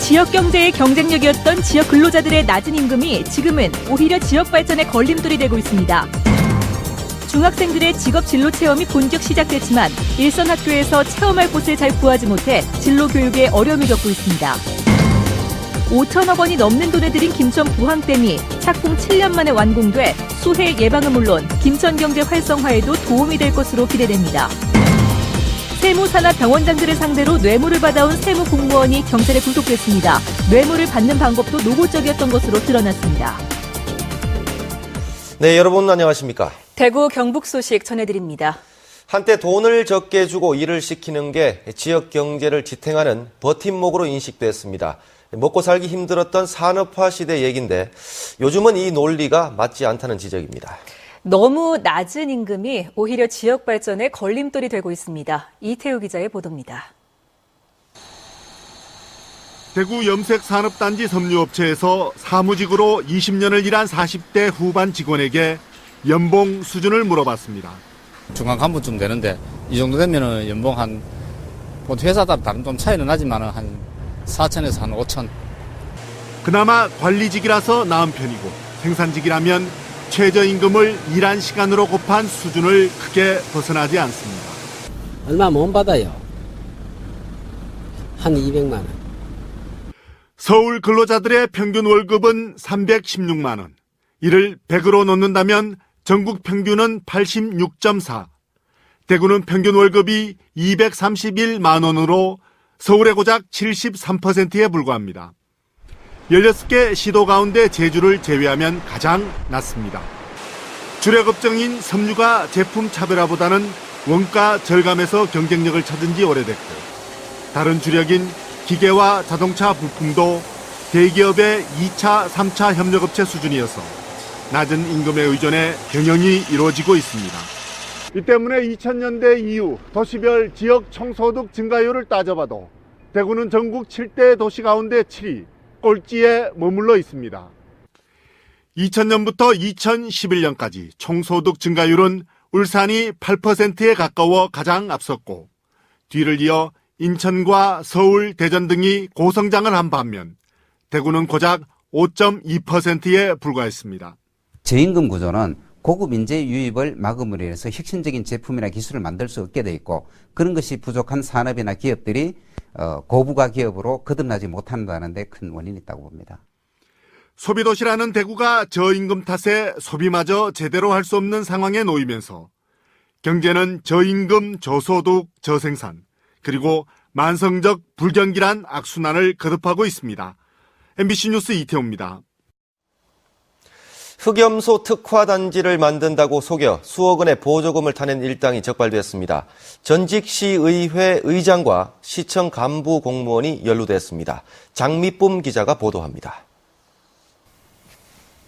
지역 경제의 경쟁력이었던 지역 근로자들의 낮은 임금이 지금은 오히려 지역 발전의 걸림돌이 되고 있습니다. 중학생들의 직업 진로 체험이 본격 시작됐지만 일선 학교에서 체험할 곳을 잘 구하지 못해 진로 교육에 어려움을 겪고 있습니다. 5천억 원이 넘는 돈을 들인 김천 부항댐이 착공 7년 만에 완공돼 수해 예방은 물론 김천 경제 활성화에도 도움이 될 것으로 기대됩니다. 세무사나 병원장들을 상대로 뇌물을 받아온 세무 공무원이 경찰에 구속됐습니다. 뇌물을 받는 방법도 노골적이었던 것으로 드러났습니다. 네, 여러분 안녕하십니까? 대구 경북 소식 전해드립니다. 한때 돈을 적게 주고 일을 시키는 게 지역 경제를 지탱하는 버팀목으로 인식됐습니다. 먹고 살기 힘들었던 산업화 시대 얘기인데 요즘은 이 논리가 맞지 않다는 지적입니다. 너무 낮은 임금이 오히려 지역 발전에 걸림돌이 되고 있습니다. 이태우 기자의 보도입니다. 대구 염색 산업단지 섬유업체에서 사무직으로 20년을 일한 40대 후반 직원에게 연봉 수준을 물어봤습니다. 중간 간부쯤 되는데 이 정도 되면은 연봉 한 보통 회사 따라 다른 좀 차이는 나지만 한 4천에서 한 5천 그나마 관리직이라서 나은 편이고 생산직이라면 최저임금을 일한 시간으로 곱한 수준을 크게 벗어나지 않습니다. 얼마 못 받아요. 한 200만 원. 서울 근로자들의 평균 월급은 316만 원. 이를 100으로 놓는다면 전국 평균은 86.4. 대구는 평균 월급이 231만 원으로 서울의 고작 73%에 불과합니다. 16개 시도 가운데 제주를 제외하면 가장 낮습니다. 주력업종인 섬유가 제품 차별화보다는 원가 절감에서 경쟁력을 찾은 지 오래됐고 다른 주력인 기계와 자동차 부품도 대기업의 2차, 3차 협력업체 수준이어서 낮은 임금에 의존해 경영이 이루어지고 있습니다. 이 때문에 2000년대 이후 도시별 지역 총소득 증가율을 따져봐도 대구는 전국 7대 도시 가운데 7위, 꼴찌에 머물러 있습니다. 2000년부터 2011년까지 총소득 증가율은 울산이 8%에 가까워 가장 앞섰고 뒤를 이어 인천과 서울, 대전 등이 고성장을 한 반면 대구는 고작 5.2%에 불과했습니다. 저임금 구조는 고급 인재 유입을 막음으로 해서 혁신적인 제품이나 기술을 만들 수 없게 돼 있고 그런 것이 부족한 산업이나 기업들이 어, 고부가 기업으로 거듭나지 못한다는 데 큰 원인이 있다고 봅니다. 소비도시라는 대구가 저임금 탓에 소비마저 제대로 할 수 없는 상황에 놓이면서 경제는 저임금, 저소득, 저생산 그리고 만성적 불경기란 악순환을 거듭하고 있습니다. MBC 뉴스 이태호입니다. 흑염소 특화 단지를 만든다고 속여 수억 원의 보조금을 타낸 일당이 적발됐습니다. 전직 시의회 의장과 시청 간부 공무원이 연루됐습니다. 장미쁨 기자가 보도합니다.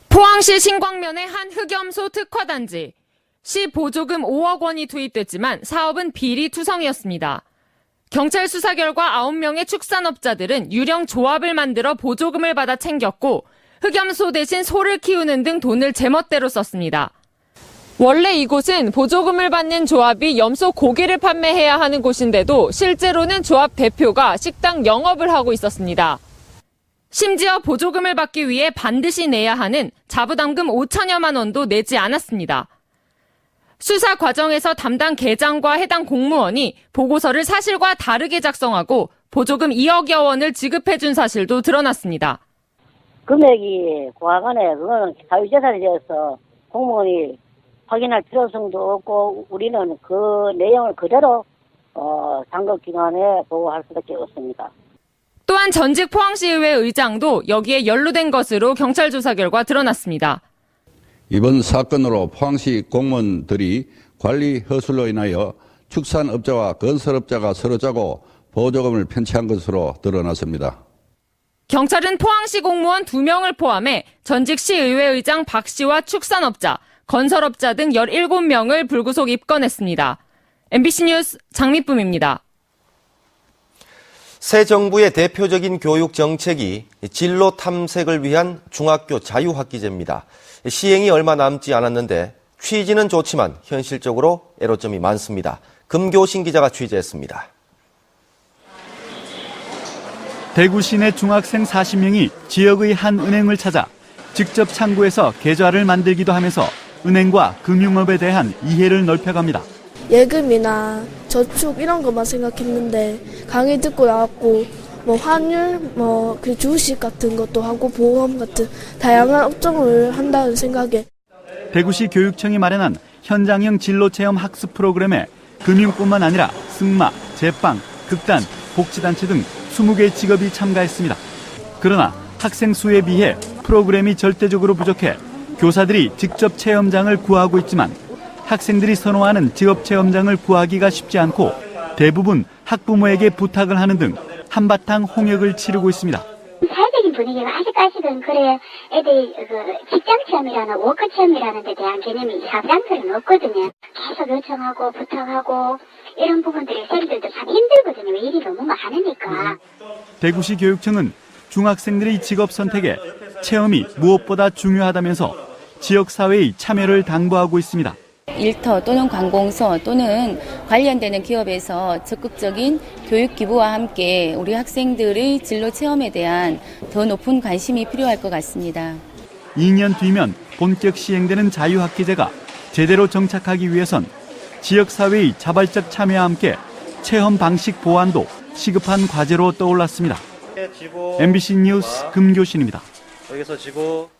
포항시 신광면의 한 흑염소 특화 단지. 시 보조금 5억 원이 투입됐지만 사업은 비리 투성이었습니다. 경찰 수사 결과 9명의 축산업자들은 유령 조합을 만들어 보조금을 받아 챙겼고 흑염소 대신 소를 키우는 등 돈을 제멋대로 썼습니다. 원래 이곳은 보조금을 받는 조합이 염소 고기를 판매해야 하는 곳인데도 실제로는 조합 대표가 식당 영업을 하고 있었습니다. 심지어 보조금을 받기 위해 반드시 내야 하는 자부담금 5천여만 원도 내지 않았습니다. 수사 과정에서 담당 계장과 해당 공무원이 보고서를 사실과 다르게 작성하고 보조금 2억여 원을 지급해 준 사실도 드러났습니다. 금액이 고하간에 그거는 사유재산이 되어서 공무원이 확인할 필요성도 없고 우리는 그 내용을 그대로 어, 상급기관에 보고할 수밖에 없습니다. 또한 전직 포항시의회 의장도 여기에 연루된 것으로 경찰 조사 결과 드러났습니다. 이번 사건으로 포항시 공무원들이 관리 허술로 인하여 축산업자와 건설업자가 서로 짜고 보조금을 편취한 것으로 드러났습니다. 경찰은 포항시 공무원 2명을 포함해 전직 시의회 의장 박 씨와 축산업자, 건설업자 등 17명을 불구속 입건했습니다. MBC 뉴스 장미쁨입니다. 새 정부의 대표적인 교육 정책이 진로 탐색을 위한 중학교 자유학기제입니다. 시행이 얼마 남지 않았는데 취지는 좋지만 현실적으로 애로점이 많습니다. 금교신 기자가 취재했습니다. 대구 시내 중학생 40명이 지역의 한 은행을 찾아 직접 창구에서 계좌를 만들기도 하면서 은행과 금융업에 대한 이해를 넓혀갑니다. 예금이나 저축 이런 것만 생각했는데 강의 듣고 나왔고 뭐 환율 뭐 그 주식 같은 것도 하고 보험 같은 다양한 업종을 한다는 생각에 대구시 교육청이 마련한 현장형 진로 체험 학습 프로그램에 금융뿐만 아니라 승마, 제빵, 극단, 복지단체 등 20개 직업이 참가했습니다. 그러나 학생 수에 비해 프로그램이 절대적으로 부족해 교사들이 직접 체험장을 구하고 있지만 학생들이 선호하는 직업 체험장을 구하기가 쉽지 않고 대부분 학부모에게 부탁을 하는 등 한바탕 홍역을 치르고 있습니다. 사회적인 분위기가 아직까지는 그래 애들이 그 직장 체험이라는 워크 체험이라는 데 대한 개념이 사장들은 없거든요. 계속 요청하고 부탁하고 이런 부분들이 쌤들도 참 힘들거든요. 일이 너무 많으니까. 대구시 교육청은 중학생들의 직업 선택에 체험이 무엇보다 중요하다면서 지역사회의 참여를 당부하고 있습니다. 일터 또는 관공서 또는 관련되는 기업에서 적극적인 교육 기부와 함께 우리 학생들의 진로 체험에 대한 더 높은 관심이 필요할 것 같습니다. 2년 뒤면 본격 시행되는 자유학기제가 제대로 정착하기 위해선 지역사회의 자발적 참여와 함께 체험 방식 보완도 시급한 과제로 떠올랐습니다. MBC 뉴스 금교신입니다. 여기서 지고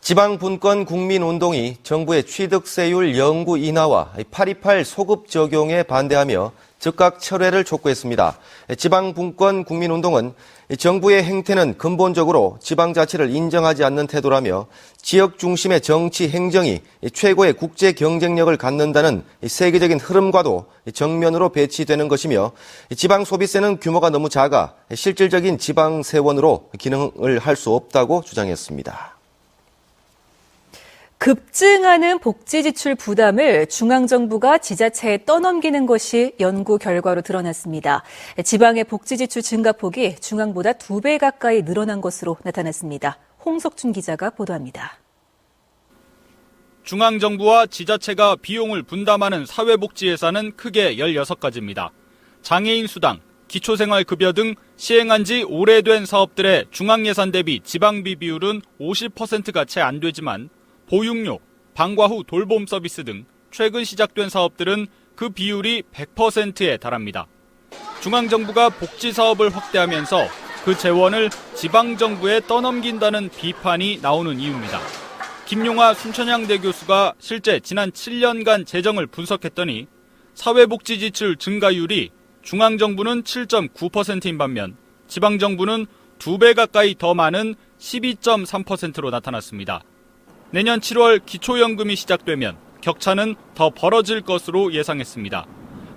지방 분권 국민 운동이 정부의 취득세율 영구 인하와 828 소급 적용에 반대하며 즉각 철회를 촉구했습니다. 지방 분권 국민 운동은 정부의 행태는 근본적으로 지방자치를 인정하지 않는 태도라며 지역 중심의 정치 행정이 최고의 국제 경쟁력을 갖는다는 세계적인 흐름과도 정면으로 배치되는 것이며 지방 소비세는 규모가 너무 작아 실질적인 지방 세원으로 기능을 할 수 없다고 주장했습니다. 급증하는 복지 지출 부담을 중앙정부가 지자체에 떠넘기는 것이 연구 결과로 드러났습니다. 지방의 복지 지출 증가폭이 중앙보다 두 배 가까이 늘어난 것으로 나타났습니다. 홍석준 기자가 보도합니다. 중앙정부와 지자체가 비용을 분담하는 사회복지 예산은 크게 16가지입니다. 장애인 수당, 기초생활급여 등 시행한 지 오래된 사업들의 중앙예산 대비 지방비 비율은 50%가 채 안 되지만 보육료, 방과 후 돌봄 서비스 등 최근 시작된 사업들은 그 비율이 100%에 달합니다. 중앙정부가 복지 사업을 확대하면서 그 재원을 지방정부에 떠넘긴다는 비판이 나오는 이유입니다. 김용화 순천향대 교수가 실제 지난 7년간 재정을 분석했더니 사회복지 지출 증가율이 중앙정부는 7.9%인 반면 지방정부는 2배 가까이 더 많은 12.3%로 나타났습니다. 내년 7월 기초연금이 시작되면 격차는 더 벌어질 것으로 예상했습니다.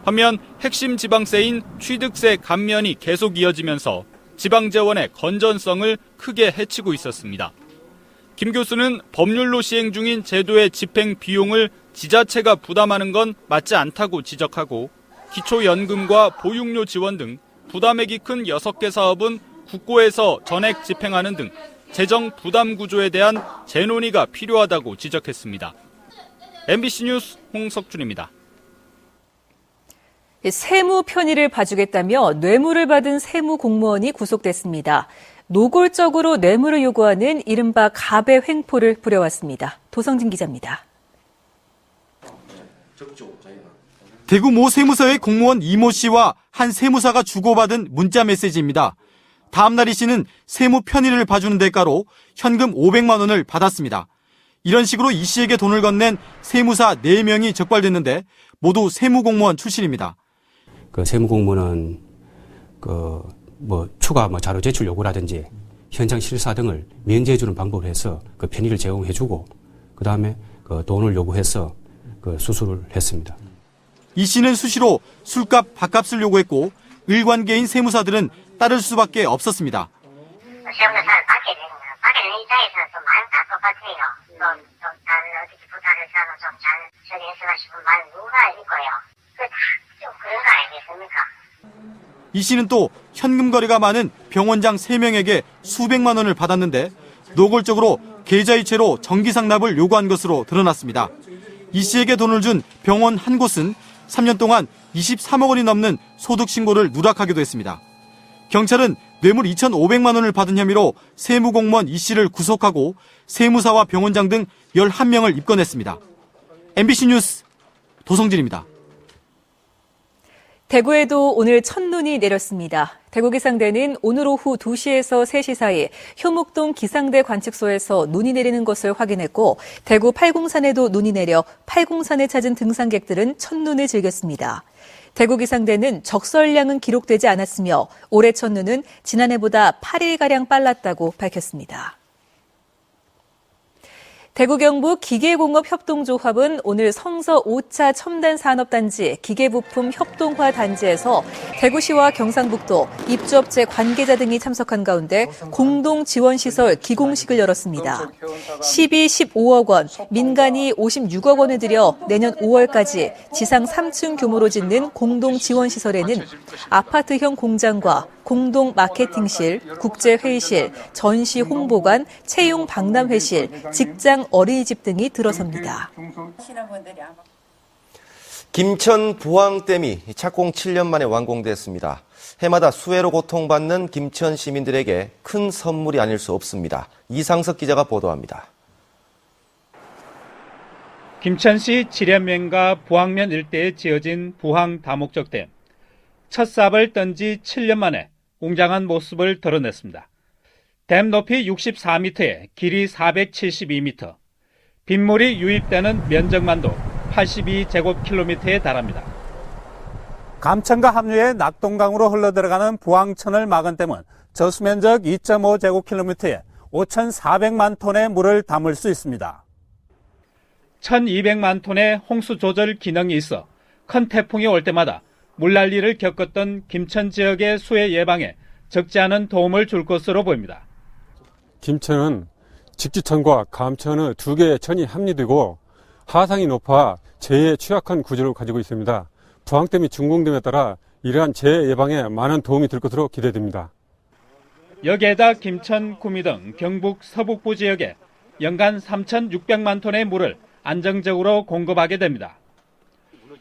반면 핵심 지방세인 취득세 감면이 계속 이어지면서 지방재원의 건전성을 크게 해치고 있었습니다. 김 교수는 법률로 시행 중인 제도의 집행 비용을 지자체가 부담하는 건 맞지 않다고 지적하고 기초연금과 보육료 지원 등 부담액이 큰 6개 사업은 국고에서 전액 집행하는 등 재정 부담 구조에 대한 재논의가 필요하다고 지적했습니다. MBC 뉴스 홍석준입니다. 세무 편의를 봐주겠다며 뇌물을 받은 세무 공무원이 구속됐습니다. 노골적으로 뇌물을 요구하는 이른바 갑의 횡포를 부려왔습니다. 도성진 기자입니다. 대구 모 세무서의 공무원 이모 씨와 한 세무사가 주고받은 문자 메시지입니다. 다음날 이 씨는 세무 편의를 봐주는 대가로 현금 500만 원을 받았습니다. 이런 식으로 이 씨에게 돈을 건넨 세무사 4명이 적발됐는데 모두 세무공무원 출신입니다. 그 세무공무원은 그 뭐 추가 뭐 자료 제출 요구라든지 현장 실사 등을 면제해주는 방법을 해서 그 편의를 제공해주고 그 다음에 그 돈을 요구해서 그 수수를 했습니다. 이 씨는 수시로 술값, 밥값을 요구했고 일관계인 세무사들은 따를 수밖에 없었습니다. 시험을 잘 받게 되는 거예요. 받게 되는 입장에서는 좀 마음이 답답하세요. 좀, 좀 다른 어떻게 부탁을 해서 좀잘 처리했으나 싶은 마음이 누가 있고요. 그좀 그런 거 아니겠습니까? 이 씨는 또 현금 거래가 많은 병원장 3명에게 수백만 원을 받았는데 노골적으로 계좌이체로 정기 상납을 요구한 것으로 드러났습니다. 이 씨에게 돈을 준 병원 한 곳은 3년 동안 23억 원이 넘는 소득 신고를 누락하기도 했습니다. 경찰은 뇌물 2,500만 원을 받은 혐의로 세무공무원 이 씨를 구속하고 세무사와 병원장 등 11명을 입건했습니다. MBC 뉴스 도성진입니다. 대구에도 오늘 첫눈이 내렸습니다. 대구 기상대는 오늘 오후 2시에서 3시 사이 효목동 기상대 관측소에서 눈이 내리는 것을 확인했고 대구 팔공산에도 눈이 내려 팔공산에 찾은 등산객들은 첫눈을 즐겼습니다. 대구 기상대는 적설량은 기록되지 않았으며 올해 첫눈은 지난해보다 8일가량 빨랐다고 밝혔습니다. 대구 경북 기계공업협동조합은 오늘 성서 5차 첨단산업단지 기계부품 협동화 단지에서 대구시와 경상북도 입주업체 관계자 등이 참석한 가운데 공동 지원시설 기공식을 열었습니다. 12, 15억 원, 민간이 56억 원을 들여 내년 5월까지 지상 3층 규모로 짓는 공동 지원시설에는 아파트형 공장과 공동 마케팅실, 국제회의실, 전시 홍보관, 채용 박람회실, 직장 어린이집 등이 들어섭니다. 김천 부항댐이 착공 7년 만에 완공됐습니다. 해마다 수해로 고통받는 김천 시민들에게 큰 선물이 아닐 수 없습니다. 이상석 기자가 보도합니다. 김천시 지련면과 부항면 일대에 지어진 부항 다목적댐. 첫 삽을 던지 7년 만에 웅장한 모습을 드러냈습니다. 댐 높이 64m에 길이 472m, 빗물이 유입되는 면적만도 82제곱킬로미터에 달합니다. 감천과 합류해 낙동강으로 흘러들어가는 부항천을 막은 댐은 저수 면적 2.5제곱킬로미터에 5,400만 톤의 물을 담을 수 있습니다. 1,200만 톤의 홍수 조절 기능이 있어 큰 태풍이 올 때마다 물난리를 겪었던 김천 지역의 수해 예방에 적지 않은 도움을 줄 것으로 보입니다. 김천은 직지천과 감천의 두 개의 천이 합리되고 하상이 높아 재해에 취약한 구조를 가지고 있습니다. 부항댐이 준공됨에 따라 이러한 재해 예방에 많은 도움이 될 것으로 기대됩니다. 여기에다 김천, 구미 등 경북 서북부 지역에 연간 3,600만 톤의 물을 안정적으로 공급하게 됩니다.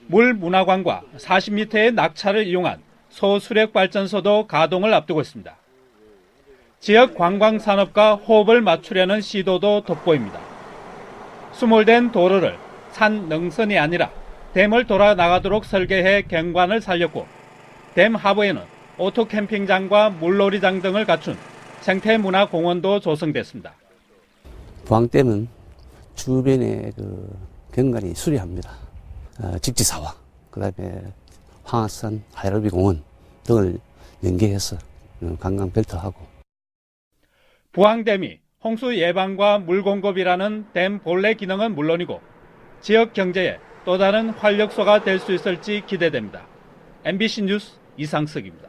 물 문화관과 40m의 낙차를 이용한 소수력 발전소도 가동을 앞두고 있습니다. 지역 관광 산업과 호흡을 맞추려는 시도도 돋보입니다. 수몰된 도로를 산 능선이 아니라 댐을 돌아 나가도록 설계해 경관을 살렸고 댐 하부에는 오토 캠핑장과 물놀이장 등을 갖춘 생태문화공원도 조성됐습니다. 부항댐은 주변의 그 경관이 수려합니다. 어, 직지사와 그다음에 황하산 하이러비 공원 등을 연계해서 어, 관광 벨트하고 부항댐이 홍수 예방과 물 공급이라는 댐 본래 기능은 물론이고 지역 경제에 또 다른 활력소가 될 수 있을지 기대됩니다. MBC 뉴스 이상석입니다.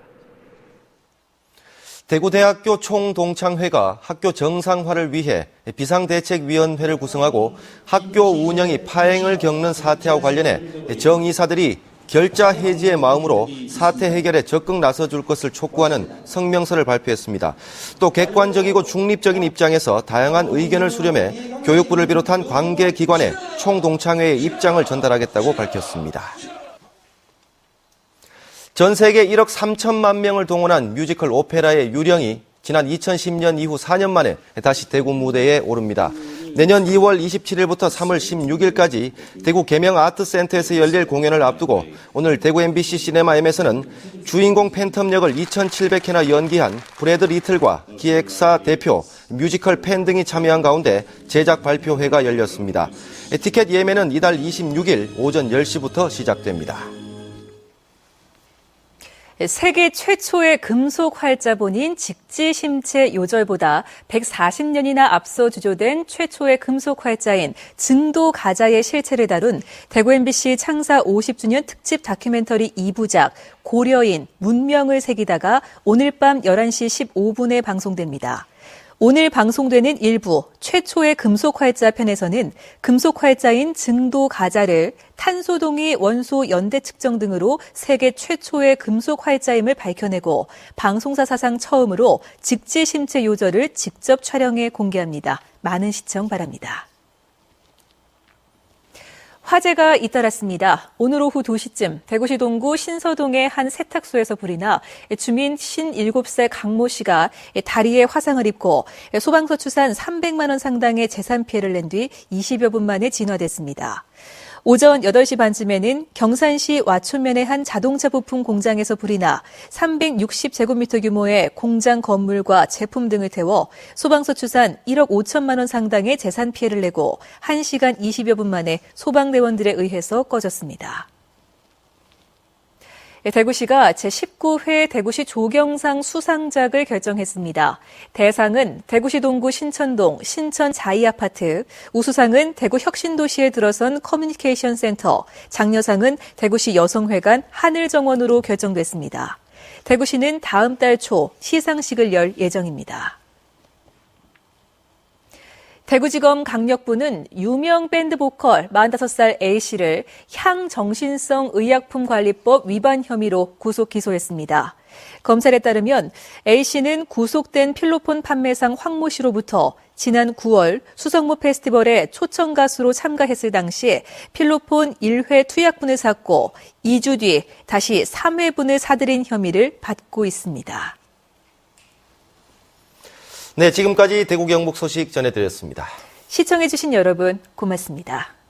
대구대학교 총동창회가 학교 정상화를 위해 비상대책위원회를 구성하고 학교 운영이 파행을 겪는 사태와 관련해 정의사들이 결자 해지의 마음으로 사태 해결에 적극 나서줄 것을 촉구하는 성명서를 발표했습니다. 또 객관적이고 중립적인 입장에서 다양한 의견을 수렴해 교육부를 비롯한 관계 기관에 총동창회의 입장을 전달하겠다고 밝혔습니다. 전 세계 1억 3천만 명을 동원한 뮤지컬 오페라의 유령이 지난 2010년 이후 4년 만에 다시 대구 무대에 오릅니다. 내년 2월 27일부터 3월 16일까지 대구 계명 아트센터에서 열릴 공연을 앞두고 오늘 대구 MBC 시네마 M에서는 주인공 팬텀 역을 2,700회나 연기한 브래드 리틀과 기획사 대표, 뮤지컬 팬 등이 참여한 가운데 제작 발표회가 열렸습니다. 티켓 예매는 이달 26일 오전 10시부터 시작됩니다. 세계 최초의 금속 활자본인 직지 심체 요절보다 140년이나 앞서 주조된 최초의 금속 활자인 증도 가자의 실체를 다룬 대구 MBC 창사 50주년 특집 다큐멘터리 2부작 고려인 문명을 새기다가 오늘 밤 11시 15분에 방송됩니다. 오늘 방송되는 일부 최초의 금속활자 편에서는 금속활자인 증도 가자를 탄소동이 원소 연대 측정 등으로 세계 최초의 금속활자임을 밝혀내고 방송사 사상 처음으로 직지 심체 요절을 직접 촬영해 공개합니다. 많은 시청 바랍니다. 화재가 잇따랐습니다. 오늘 오후 2시쯤 대구시 동구 신서동의 한 세탁소에서 불이 나 주민 57세 강모 씨가 다리에 화상을 입고 소방서 추산 300만 원 상당의 재산 피해를 낸 뒤 20여 분 만에 진화됐습니다. 오전 8시 반쯤에는 경산시 와촌면의 한 자동차 부품 공장에서 불이 나 360제곱미터 규모의 공장 건물과 제품 등을 태워 소방서 추산 1억 5천만 원 상당의 재산 피해를 내고 1시간 20여 분 만에 소방대원들에 의해서 꺼졌습니다. 예, 대구시가 제19회 대구시 조경상 수상작을 결정했습니다. 대상은 대구시 동구 신천동 신천 자이아파트, 우수상은 대구 혁신도시에 들어선 커뮤니케이션 센터, 장려상은 대구시 여성회관 하늘정원으로 결정됐습니다. 대구시는 다음 달 초 시상식을 열 예정입니다. 대구지검 강력부는 유명 밴드 보컬 45살 A씨를 향정신성 의약품 관리법 위반 혐의로 구속 기소했습니다. 검찰에 따르면 A씨는 구속된 필로폰 판매상 황모 씨로부터 지난 9월 수성모 페스티벌에 초청 가수로 참가했을 당시 필로폰 1회 투약분을 샀고 2주 뒤 다시 3회분을 사들인 혐의를 받고 있습니다. 네, 지금까지 대구 경북 소식 전해드렸습니다. 시청해주신 여러분 고맙습니다.